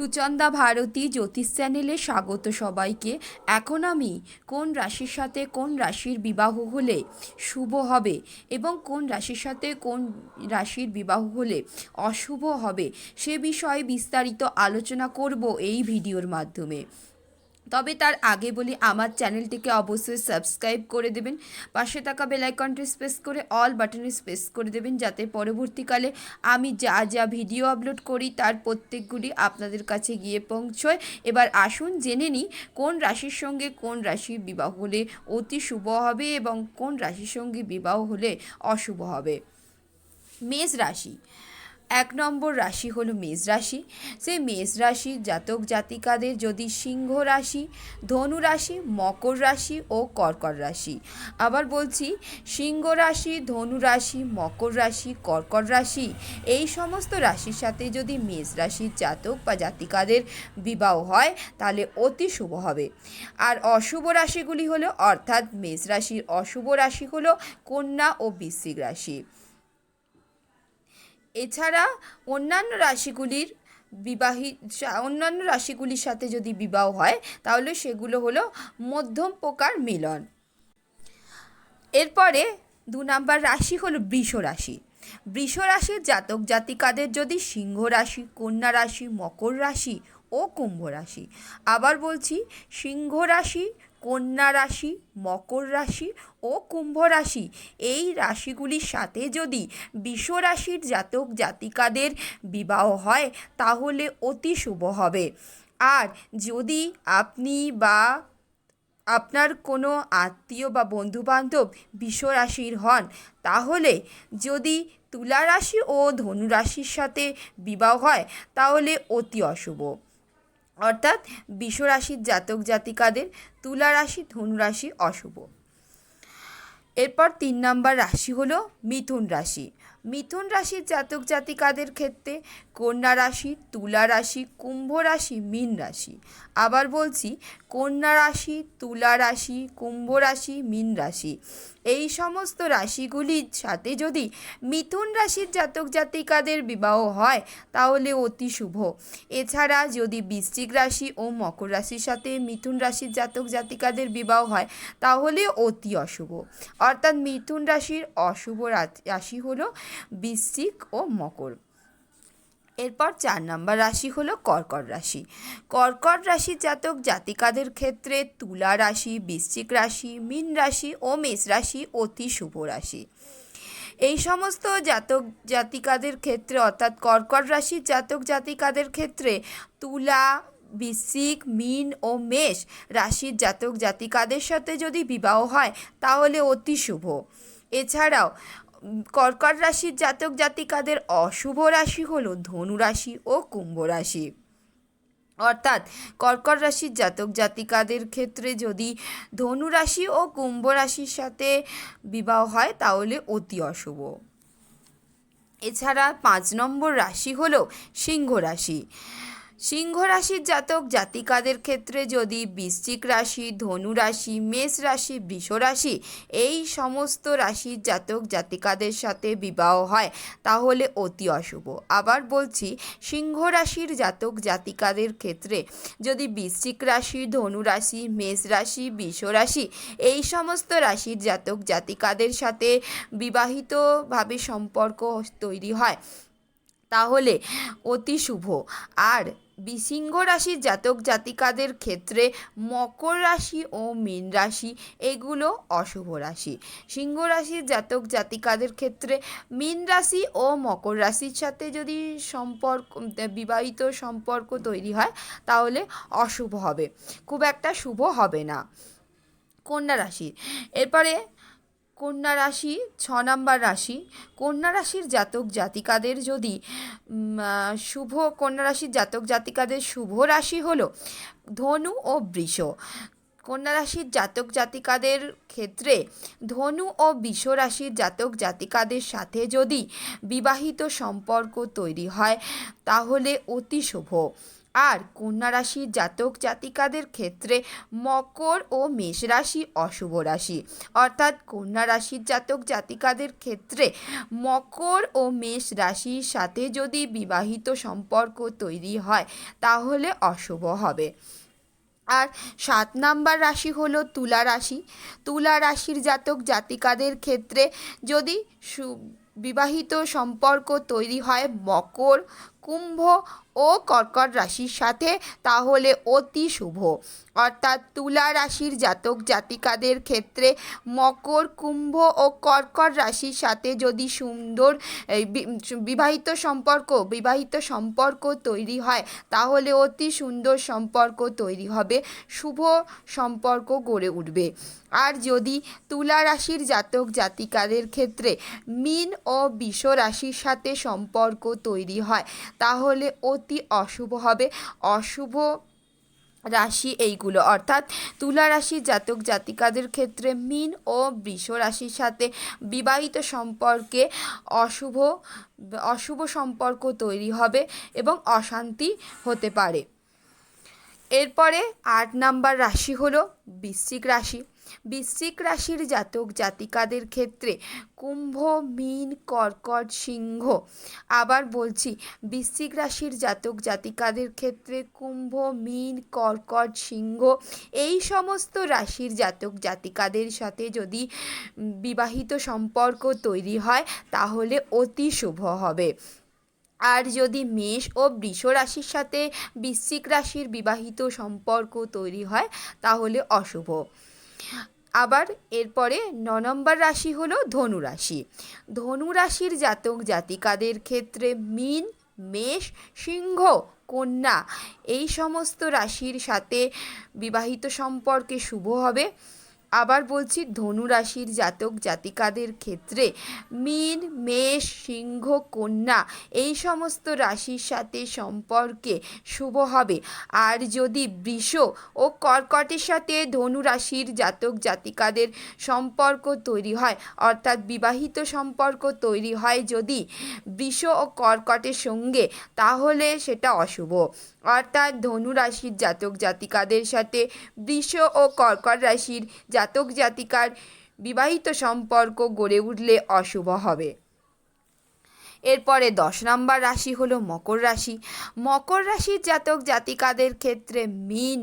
সুচন্দা ভারতী জ্যোতিষ চ্যানেলে স্বাগত সবাইকে। এখন আমি কোন রাশির সাথে কোন রাশির বিবাহ হলে শুভ হবে এবং কোন রাশির সাথে কোন রাশির বিবাহ হলে অশুভ হবে সে বিষয়ে বিস্তারিত আলোচনা করব এই ভিডিওর মাধ্যমে। তবে তার আগে বলি, আমার চ্যানেলটিকে অবশ্যই সাবস্ক্রাইব করে দেবেন। পাশে থাকা বেল আইকনটি স্পেস করে অল বাটনে স্পেস করে দেবেন, যাতে পরবর্তীকালে আমি যা যা ভিডিও আপলোড করি, তার প্রত্যেকগুলি আপনাদের কাছে গিয়ে পৌঁছয়। এবার আসুন জেনে নিই, কোন রাশির সঙ্গে কোন রাশির বিবাহ হলে অতি শুভ হবে এবং কোন রাশির সঙ্গে বিবাহ হলে অশুভ হবে? মেষ রাশি এক নম্বর রাশি হলো মেষ রাশি। সেই মেষ রাশি জাতক জাতিকাদের যদি সিংহ রাশি, ধনু রাশি, মকর রাশি ও কর্কট রাশি। আবার বলছি, সিংহ রাশি, ধনু রাশি, মকর রাশি, কর্কট রাশি, এই সমস্ত রাশির সাথে যদি মেষ রাশির জাতক বা জাতিকাদের বিবাহ হয়, তাহলে অতি শুভ হবে। আর অশুভ রাশিগুলি হলো, অর্থাৎ মেষ রাশির অশুভ রাশি হলো কন্যা ও বৃশ্চিক রাশি। এছাড়া অন্যান্য রাশিগুলির বিবাহী, অন্যান্য রাশিগুলির সাথে যদি বিবাহ হয়, তাহলে সেগুলো হলো মধ্যম প্রকার মিলন। এরপরে দু নাম্বার রাশি হলো বৃষ রাশি। বৃষ রাশির জাতক জাতিকাদের যদি সিংহ রাশি, কন্যা রাশি, মকর রাশি ও কুম্ভ রাশি। আবার বলছি, সিংহ রাশি কন্যা রাশি, মকর রাশি ও কুম্ভ রাশি। এই রাশিগুলির সাথে যদি বিষ রাশির জাতক জাতিকাদের বিবাহ হয়, তাহলে অতি শুভ হবে। আর যদি আপনি বা আপনার কোনো আত্মীয় বা বন্ধুবান্ধব রাশির হন, তাহলে যদি তুলা রাশি ও ধনু রাশির সাথে বিবাহ হয়, তাহলে অতি অশুভ। অর্থাৎ বিশ্বরাশির জাতক জাতিকাদের তুলা রাশি, ধনু রাশি অশুভ। এরপর তিন নম্বর রাশি হলো মিথুন রাশি। মিথুন রাশির জাতক জাতিকাদের ক্ষেত্রে কন্যা রাশি, তুলা রাশি, কুম্ভ রাশি, মীন রাশি। আবার বলছি, কন্যা রাশি, তুলা রাশি, কুম্ভ রাশি, মীন রাশি। এই সমস্ত রাশিগুলির সাথে যদি মিথুন রাশির জাতক জাতিকাদের বিবাহ হয়, তাহলে অতি শুভ। এছাড়া যদি বৃশ্চিক রাশি ও মকর রাশির সাথে মিথুন রাশির জাতক জাতিকাদের বিবাহ হয়, তাহলে অতি অশুভ। অর্থাৎ মিথুন রাশির অশুভ রাশি হলো বৃশ্চিক ও মকর। এরপর চার নম্বর রাশি হলো কর্কট রাশি। কর্কট রাশির জাতক জাতিকাদের ক্ষেত্রে তুলা রাশি, বৃশ্চিক রাশি, মীন রাশি ও মেষ রাশি অতি শুভ রাশি। এই সমস্ত জাতক জাতিকাদের ক্ষেত্রে অর্থাৎ কর্কট রাশির জাতক জাতিকাদের ক্ষেত্রে তুলা, বৃশ্চিক, মিন ও মেষ রাশির জাতক জাতিকাদের সাথে যদি বিবাহ হয় তাহলে অতি শুভ। এছাড়াও কর্কট রাশির জাতক জাতিকাদের অশুভ রাশি হলো ধনু রাশি ও কুম্ভ রাশি। অর্থাৎ কর্কট রাশির জাতক জাতিকাদের ক্ষেত্রে যদি ধনু রাশি ও কুম্ভ রাশির সাথে বিবাহ হয়, তাহলে অতি অশুভ। এছাড়া পাঁচ নম্বর রাশি হলো সিংহ রাশি। সিংহ রাশির জাতক জাতিকাদের ক্ষেত্রে যদি বৃশ্চিক রাশি, ধনু রাশি, মেষ রাশি বৃষ রাশি এই সমস্ত রাশির জাতক জাতিকাদের সাথে বিবাহ হয়, তাহলে অতি অশুভ। আবার বলছি সিংহ রাশির জাতক জাতিকাদের ক্ষেত্রে যদি বৃশ্চিক রাশি, ধনু রাশি, মেষ রাশি বৃষ রাশি এই সমস্ত রাশির জাতক জাতিকাদের সাথে বিবাহিতভাবে সম্পর্ক তৈরি হয়, তাহলে অতি শুভ। আর সিংহ রাশির জাতক জাতিকাদের ক্ষেত্রে মকর রাশি ও মীন রাশি, এগুলো অশুভ রাশি। সিংহ রাশির জাতক জাতিকাদের ক্ষেত্রে মীন রাশি ও মকর রাশির সাথে যদি সম্পর্ক, বিবাহিত সম্পর্ক তৈরি হয়, তাহলে অশুভ হবে। খুব একটা শুভ হবে না। কন্যা রাশি, এরপরে কন্যা রাশি, ছ নাম্বার রাশি। কন্যা রাশির জাতক জাতিকাদের যদি শুভ, কন্যা রাশির জাতক জাতিকাদের শুভ রাশি হলো ধনু ও বৃষ। কন্যা রাশির জাতক জাতিকাদের ক্ষেত্রে ধনু ও বিষ রাশির জাতক জাতিকাদের সাথে যদি বিবাহিত সম্পর্ক তৈরি হয়, তাহলে অতি শুভ। আর কন্যা রাশির জাতক জাতিকাদের ক্ষেত্রে মকর ও মেষ রাশি অশুভ রাশি। অর্থাৎ কন্যা রাশির জাতক জাতিকাদের ক্ষেত্রে মকর ও মেষ রাশির সাথে যদি বিবাহিত সম্পর্ক তৈরি হয়, তাহলে অশুভ হবে। আর সাত নাম্বার রাশি হলো তুলা রাশি। তুলা রাশির জাতক জাতিকাদের ক্ষেত্রে যদি বিবাহিত সম্পর্ক তৈরি হয়, মকর কুম্ভ ও কর্কট রাশির সাথে তাহলে অতি শুভ। অর্থাৎ তুলা রাশির জাতক জাতিকাদের ক্ষেত্রে মকর, কুম্ভ ও কর্কট রাশির সাথে যদি সুন্দর বিবাহিত সম্পর্ক বিবাহিত সম্পর্ক তৈরি হয়, তাহলে অতি সুন্দর সম্পর্ক তৈরি হবে, শুভ সম্পর্ক গড়ে উঠবে। আর যদি তুলা রাশির জাতক জাতিকাদের ক্ষেত্রে মিন ও বিষ রাশির সাথে সম্পর্ক তৈরি হয় তাহলে অতি অশুভ হবে। অশুভ রাশি এইগুলো। অর্থাৎ তুলা রাশি জাতক জাতিকাদের ক্ষেত্রে মিন ও বৃষ রাশির সাথে বিবাহিত সম্পর্কে অশুভ অশুভ সম্পর্ক তৈরি হবে এবং অশান্তি হতে পারে। এরপরে আট নাম্বার রাশি হলো বৃশ্চিক রাশি। বৃশ্চিক রাশির জাতক জাতিকাদের ক্ষেত্রে কুম্ভ, মীন, কর্কট, সিংহ। আবার বলছি, বৃশ্চিক রাশির জাতক জাতিকাদের ক্ষেত্রে কুম্ভ, মীন, কর্কট, সিংহ এই সমস্ত রাশির জাতক জাতিকাদের সাথে যদি বিবাহিত সম্পর্ক তৈরি হয়, তাহলে অতি শুভ হবে। আর যদি মেষ ও বৃষ রাশির সাথে বৃশ্চিক রাশির বিবাহিত সম্পর্ক তৈরি হয়, তাহলে অশুভ। আবার এরপরে ন নম্বর রাশি হলো ধনু রাশি। ধনু রাশির জাতক জাতিকাদের ক্ষেত্রে মিন, মেষ, সিংহ, কন্যা এই সমস্ত রাশির সাথে বিবাহিত সম্পর্কে শুভ হবে। আবার বলছি ধনু রাশির জাতক জাতিকাদের ক্ষেত্রে মীন, মেষ, সিংহ, কন্যা এই সমস্ত রাশির সাথে সম্পর্কে শুভ হবে। আর যদি বৃষ ও কর্কটের সাথে ধনু রাশির জাতক জাতিকাদের সম্পর্ক তৈরি হয়, অর্থাৎ বিবাহিত সম্পর্ক তৈরি হয় যদি বৃষ ও কর্কটের সঙ্গে, তাহলে সেটা অশুভ। অর্থাৎ ধনু রাশির জাতক জাতিকাদের সাথে বৃষ ও কর্কট রাশির জাতক জাতিকার বিবাহিত সম্পর্ক গড়ে উঠলে অশুভ হবে। এরপরে দশ নম্বর রাশি হলো মকর রাশি। মকর রাশির জাতক জাতিকাদের ক্ষেত্রে মিন,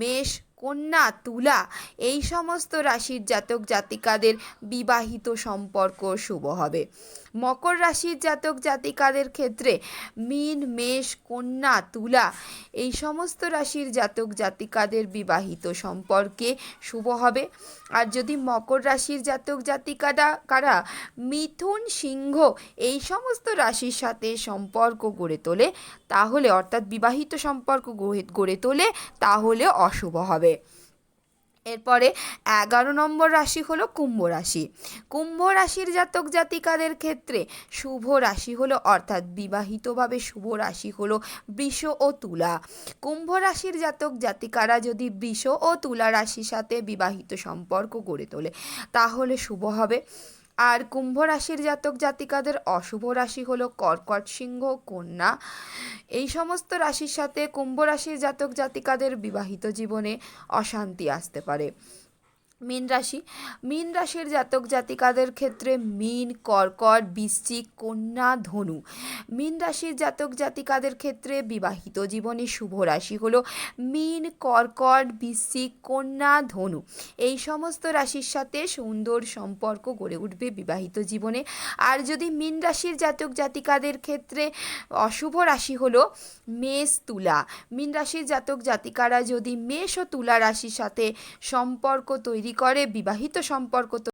মেষ, কন্যা, তুলা এই সমস্ত রাশির জাতক জাতিকাদের বিবাহিত সম্পর্ক শুভ হবে। মকর রাশির জাতক জাতিকাদের ক্ষেত্রে মিন, মেষ, কন্যা, তুলা এই সমস্ত রাশির জাতক জাতিকাদের বিবাহিত সম্পর্কে শুভ হবে। আর যদি মকর রাশির জাতক জাতিকারা কারা মিথুন, সিংহ এই সমস্ত রাশির সাথে সম্পর্ক গড়ে তোলে, তাহলে অর্থাৎ বিবাহিত সম্পর্ক গড়ে তোলে, তাহলে অশুভ হবে। এরপরে এগারো নম্বর রাশি হলো কুম্ভ রাশি। কুম্ভ রাশির জাতক জাতিকাদের ক্ষেত্রে শুভ রাশি হলো, অর্থাৎ বিবাহিতভাবে শুভ রাশি হলো বৃষ ও তুলা। কুম্ভ রাশির জাতক জাতিকারা যদি বৃষ ও তুলা রাশির সাথে বিবাহিত সম্পর্ক গড়ে তোলে, তাহলে শুভ হবে। আর কুম্ভ রাশির জাতক জাতিকাদের অশুভ রাশি হলো কর্কট সিংহ, কন্যা। এই সমস্ত রাশির সাথে কুম্ভ রাশির জাতক জাতিকাদের বিবাহিত জীবনে অশান্তি আসতে পারে। মীন রাশি। মীন রাশির জাতক জাতিকাদের ক্ষেত্রে মীন, কর্কট, বৃশ্চিক, কন্যা, ধনু। মীন রাশির জাতক জাতিকাদের ক্ষেত্রে বিবাহিত জীবনে শুভ রাশি হলো মীন, কর্কট, বৃশ্চিক, কন্যা, ধনু। এই সমস্ত রাশির সাথে সুন্দর সম্পর্ক গড়ে উঠবে বিবাহিত জীবনে। আর যদি মীন রাশির জাতক জাতিকাদের ক্ষেত্রে অশুভ রাশি হলো মেষ, তুলা। মীন রাশির জাতক জাতিকারা যদি মেষ ও তুলা রাশির সাথে সম্পর্ক তৈরি করে বিবাহিত সম্পর্ক